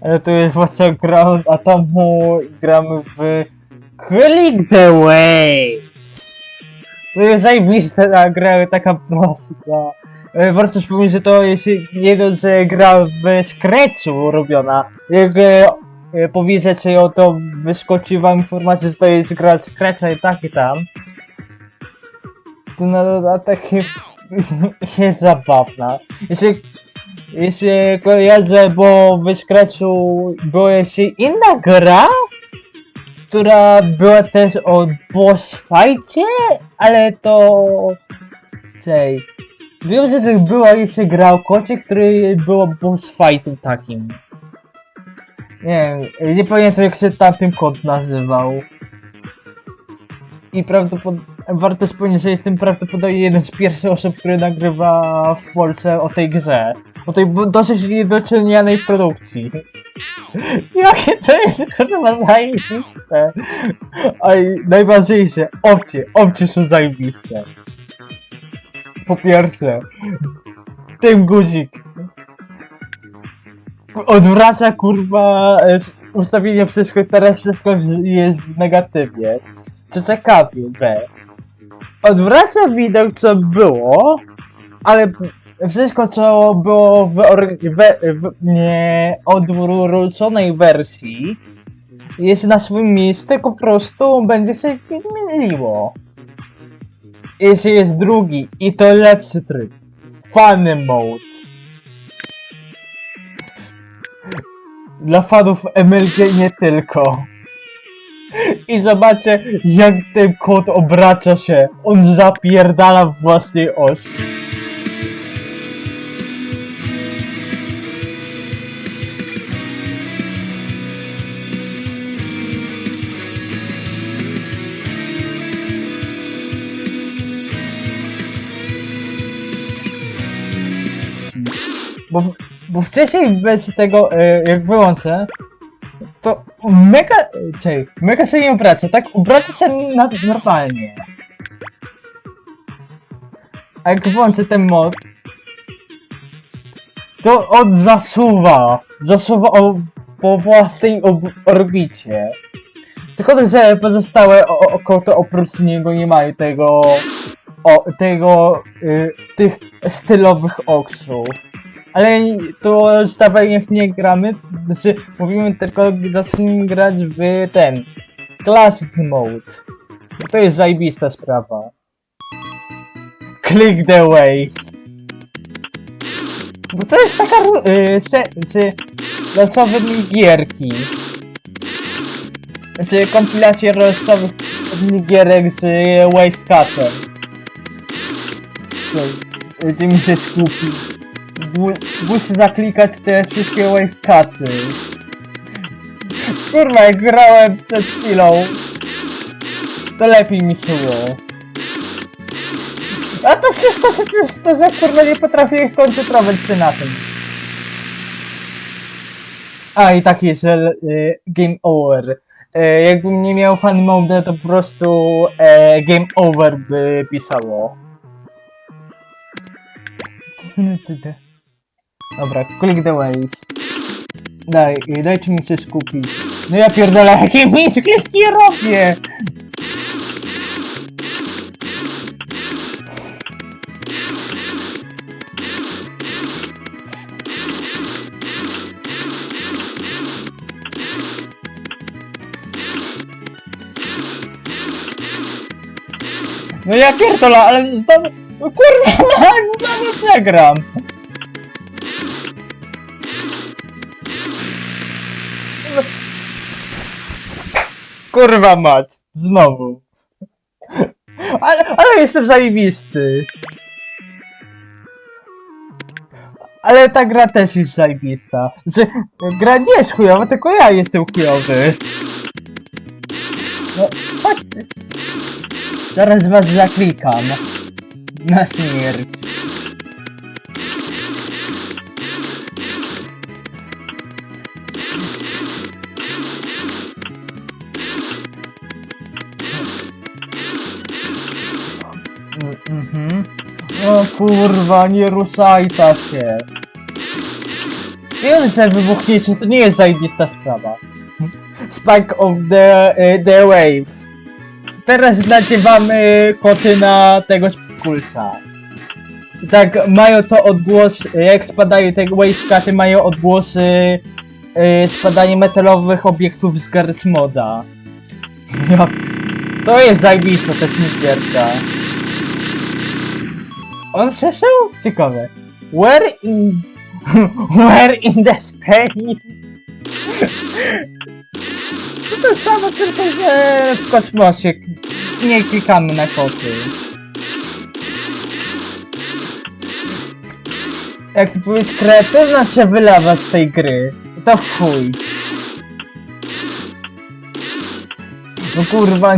Ale to jest właśnie gra a tam mu gramy w Click the Way. To jest zajebista ta gra, taka prosta. E, Warto wspomnieć, że to jest dość, że gra w Scratchu robiona. Jak e, e, ją, to wyskoczy wam informacja, że to jest gra z Scratcha i tak i tam. To na dodatek jest zabawna. Jeśli, jeśli kojarzę, bo w Scratchu była jeszcze inna gra, która była też o boss ale to... Tej... Wiem, że to była jeszcze gra o kocie, który było boss fightem takim. Nie wiem, nie pamiętam jak się tamten kot nazywał. I prawdopodobnie warto wspomnieć, że jestem prawdopodobnie jeden z pierwszych osób, który nagrywa w Polsce o tej grze. O tej dosyć niedocenianej produkcji. Jakie to jest kurwa zajebiste. A i najważniejsze, opcje, opcje są zajebiste. Po pierwsze, ten guzik odwraca kurwa e, ustawienie wszystko, teraz wszystko jest w negatywie. Co ciekawie, B. Odwraca widok co było, ale wszystko co było w, or- w nie odwróconej wersji jest na swoim miejscu, tylko po prostu będzie się zmieniło. Jeśli jest drugi i to lepszy tryb. Funny mode. Dla fanów MLG nie tylko. I zobaczcie, jak ten kot obraca się. On zapierdala w własnej osi. Bo, bo wcześniej bez tego, e, jak wyłączę, to mega, czekaj, mega się nie obraca, tak? Obraca się na, normalnie. A jak włączę ten mod, to on zasuwa, zasuwa o, po własnej ob orbicie. Tylko, że pozostałe o- o- około oprócz niego nie mają tego, o, tego, y, tych stylowych oksów. Ale to już niech nie gramy, znaczy mówimy tylko zacznijmy grać w ten Classic Mode. To jest zajebista sprawa. Click the way. Bo to jest taka ru- y, se, czy losowe gierki. Znaczy kompilacja losowych gierek z Wavecatem. Gdzie mi się skupić. Mu- Muszę zaklikać te wszystkie wavecaty. Kurwa, jak grałem przed chwilą, to lepiej mi szło. A to wszystko przecież to, że kurwa nie potrafię koncentrować się na tym. A i tak jest, że y, game over. E, jakbym nie miał fan mode, to po prostu e, game over by pisało. Dobra, click the wave. Daj, dajcie mi się skupić. No ja pierdolę, jakie miskliki robię! No ja pierdolę, ale znowu... No kurwa, znowu przegram! Kurwa mać, znowu. Ale, ale jestem zajebisty. Ale ta gra też jest zajebista. Znaczy, gra nie jest chujowa, tylko ja jestem chujowy. No, chodź. Zaraz was zaklikam. Na śmierć. Kurwa, nie ruszaj ta się. Wiem, że wybuchnięcie to nie jest zajebista sprawa. Spike of the, y, the Wave. Teraz nadziewamy koty na tego kulca. Tak, mają to odgłos, jak spadają te wave katy, mają odgłosy y, spadania metalowych obiektów z Garry's Moda. To jest zajebiste, to jest niezwierka. On przeszedł? Ciekawe. Where in... Where in the space? To to samo, tylko że w kosmosie. Nie klikamy na koty. Jak ty powiesz kreatywna się wylewa z tej gry. To chuj. No kurwa.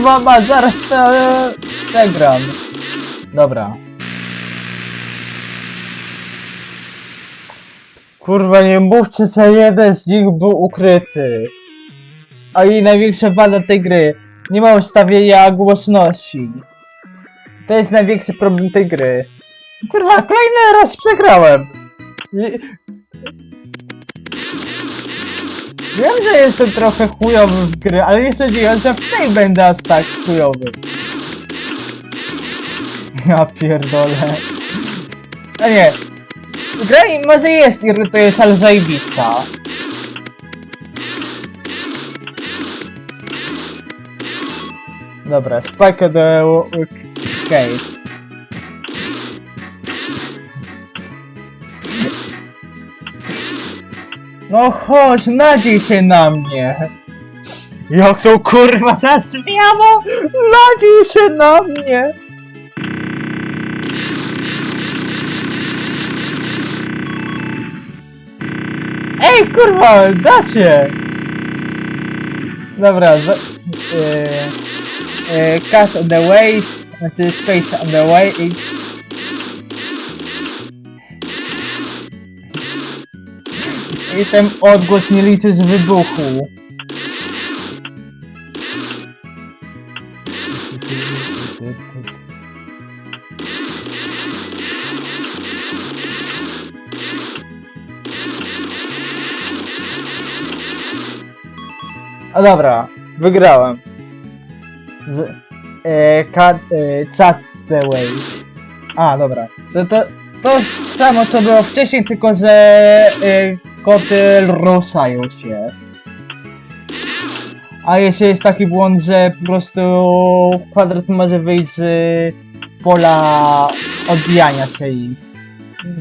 Kurwa ma, zaraz to przegram. Dobra. Kurwa, nie mówcie, że jeden z nich był ukryty. A i największa wada tej gry. Nie ma ustawienia głośności. To jest największy problem tej gry. Kurwa, kolejny raz przegrałem. Wiem, że jestem trochę chujowy w gry, ale nie sądziłem, że w tej będę aż tak chujowy. Ja pierdolę. A nie. Gra może jest irytująca, ale zajebista. Dobra, Spike the Cave. No chodź, nadziej się na mnie. Jak to kurwa zasmiało? Nadziej się na mnie. Ej, kurwa, da się! Dobra, za, e, e, cut on the way, znaczy space on the way i... I ten odgłos nie liczy z wybuchu. A dobra, wygrałem. Z, e, e, the way. A, dobra. To, to, to samo co było wcześniej, tylko że e, koty ruszają się. A jeszcze jest taki błąd, że po prostu kwadrat może wyjść z pola odbijania się ich.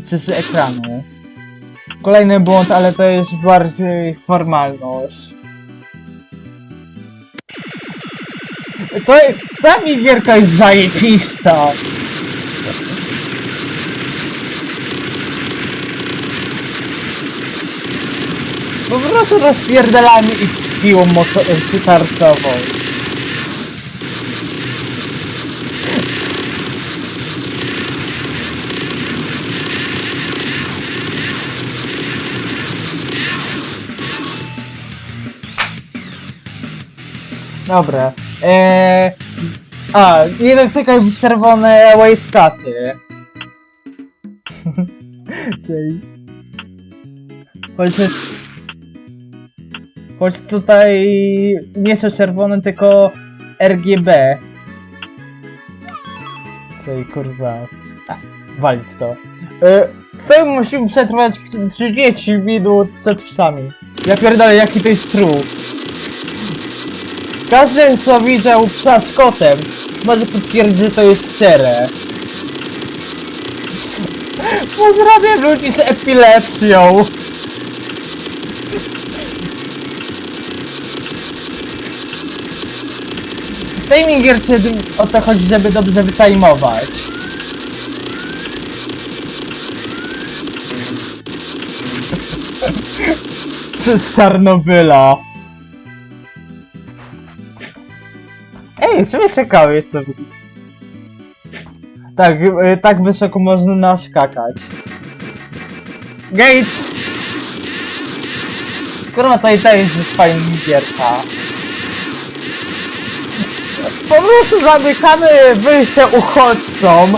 Czy z ekranu. Kolejny błąd, ale to jest bardziej formalność. To, ta mi gierka jest zajebista. Po prostu rozpierdalamy ich piłą moto- tarczową. Dobra. Eee... A, nie dotykaj czerwone wavecaty. Czyli... Choć... Choć tutaj nie są czerwone, tylko RGB. Czyli kurwa... A, walić to. E, tutaj musimy przetrwać 30 minut przed psami. Ja pierdolę, jaki to jest true. Każdy, co widział psa z kotem, może potwierdzić, że to jest szczere. Pozdrawiam ludzi z epilepsją. W tej mingierce o to chodzi, żeby dobrze wytajmować. Przez Czarnobyla. Ej, sobie ciekawe jest to. Tak, y, tak wysoko można naskakać. Gate! Kurwa, to i to jest fajna gierka. Po prostu zamykamy wyjście uchodźcom,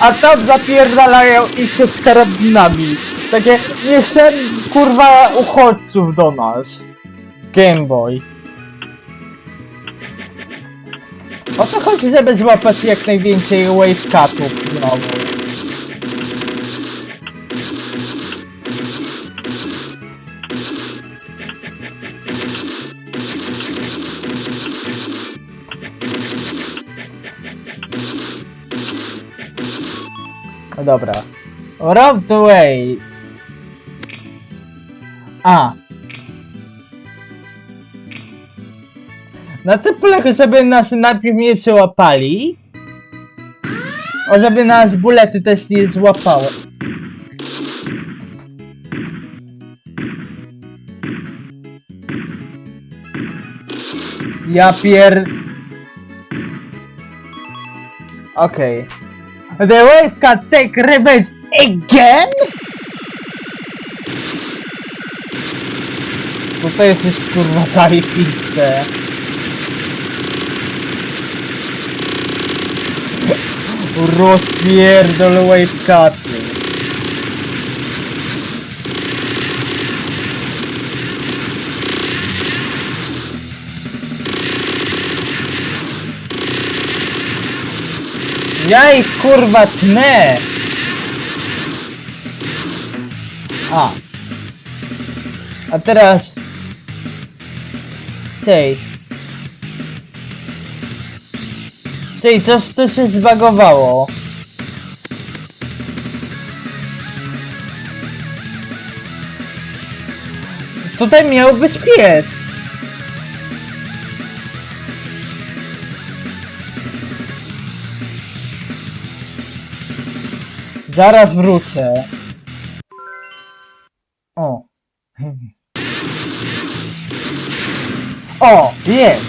a tam zapierdalają ich z karabinami. Takie, nie chcę kurwa uchodźców do nas. Game Boy. O to chodzi, żeby złapać jak najwięcej wave cutów znowu. Dobra. Rob the way. A. Na tym polega, żeby nas najpierw nie przełapali. O, żeby nas bulety też nie złapały. Ja pier... Okej. The wave can take revenge again? Bo to jest już kurwa zajebiste. Rozpierdol wave. Ja ich kurwa tnę! A. A teraz... Tej. Tej, coś tu się zbagowało. Tutaj miał być pies. Zaraz wrócę. O. O, jest.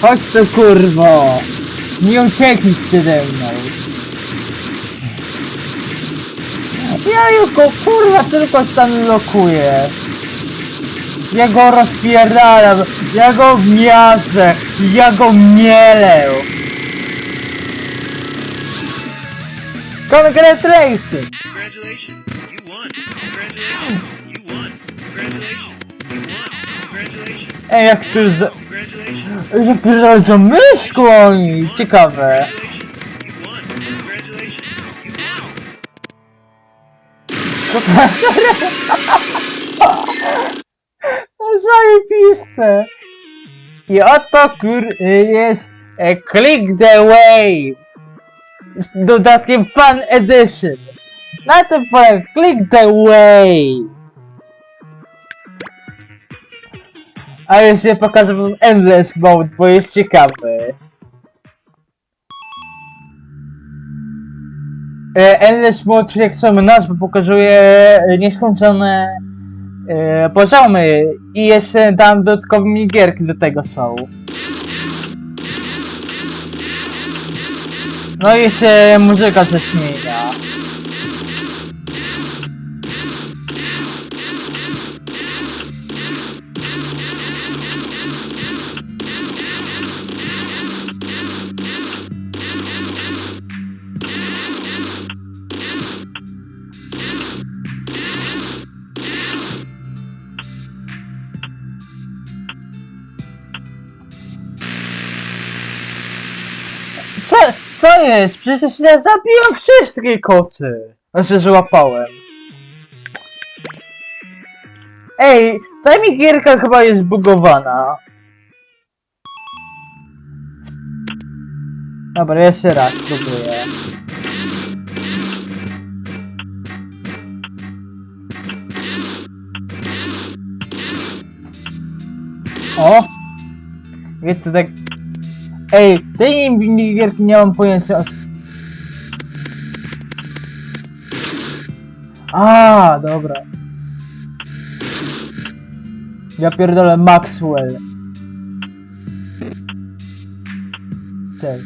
Chodź tu kurwo. Nie ucieknij przede mną. Ja tylko kurwa tylko stan lokuję. Ja go rozpierdalam, ja go miażdżę, ja go mielę. Congratulations! Congratulations, you won. Congratulations, you won. Congratulations, you won. Congratulations, Ej, jak tu z... congratulations, Zapierdolą myszką oni! Ciekawe. you won. Congratulations, you won. Zajebiste! I oto kur... jest... E, click the wave! Z dodatkiem Fan Edition! Na tym Click the wave! A jeszcze pokażę wam Endless Mode, bo jest ciekawy. E, Endless Mode, jak sama nazwa pokazuje e, nieskończone e, poziomy i jeszcze tam dodatkowe minigierki do tego są. No i się muzyka się jest? Przecież ja zabiłem wszystkie koty. Znaczy, że łapałem. Ej, ta mi gierka chyba jest bugowana. Dobra, jeszcze raz spróbuję. O! To tak Ej, tej minigierki nie mam pojęcia. A, dobra. Ja pierdolę Maxwell. Cześć.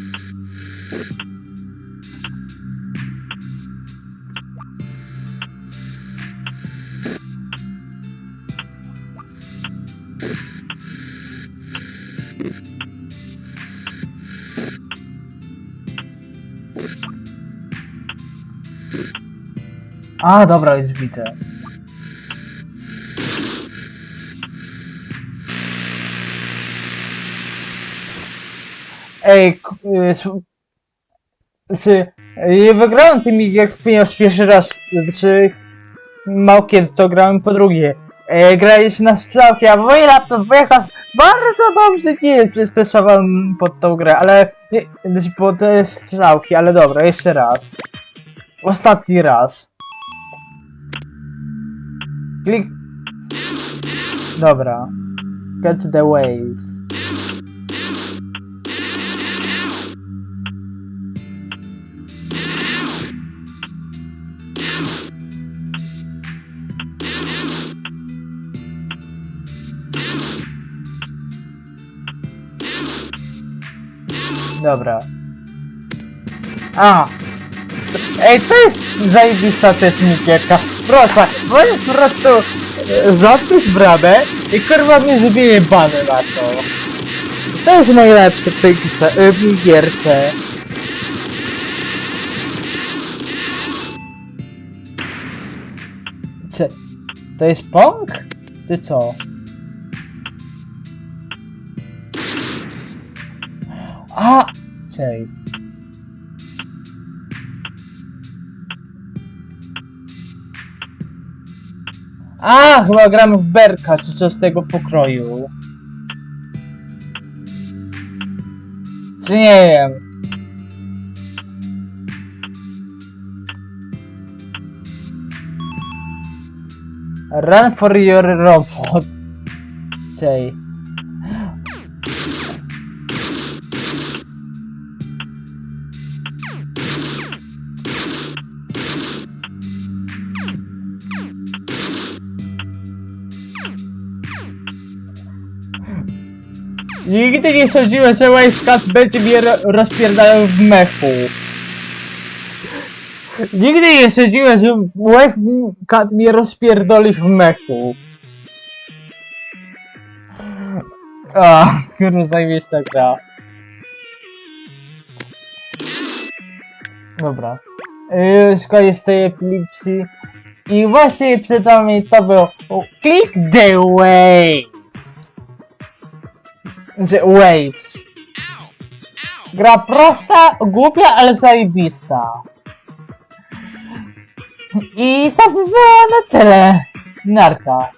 A, dobra, już widzę. Ej, y, czy y, wygrałem tymi gierkami już pierwszy raz, czy mało kiedy to grałem po drugie. E, graliśmy na strzałki, a mój laptop wyjechał bardzo dobrze nie przystosowałem pod tą grę, ale nie, znaczy pod te strzałki, ale dobra, jeszcze raz. Ostatni raz. Klik. Dobra. Catch the wave. Dobra. A! Ej, to jest zajebista mikierka. Proszę, możesz po prostu e, zapisz bramę i kurwa mnie zabije bany na to. To jest najlepsze w tej grze, e, gierce. Czy to jest pong? Czy co? A! Czej. A, chyba gramy w Berka, czy coś z tego pokroju. Czy nie wiem. Run for your robot. Czej. Nigdy nie sądziłem, że Wavecat będzie mnie ro- rozpierdalał w mechu. Nigdy nie sądziłem, że Wavecat mnie rozpierdoli w mechu. A, kurwa, zajebista gra. Dobra. Już koniec tej epilepsji. I właśnie przed nami to było Click the Waves. Znaczy Waves. Gra prosta, głupia, ale zajebista. I to by było na tyle. Narka.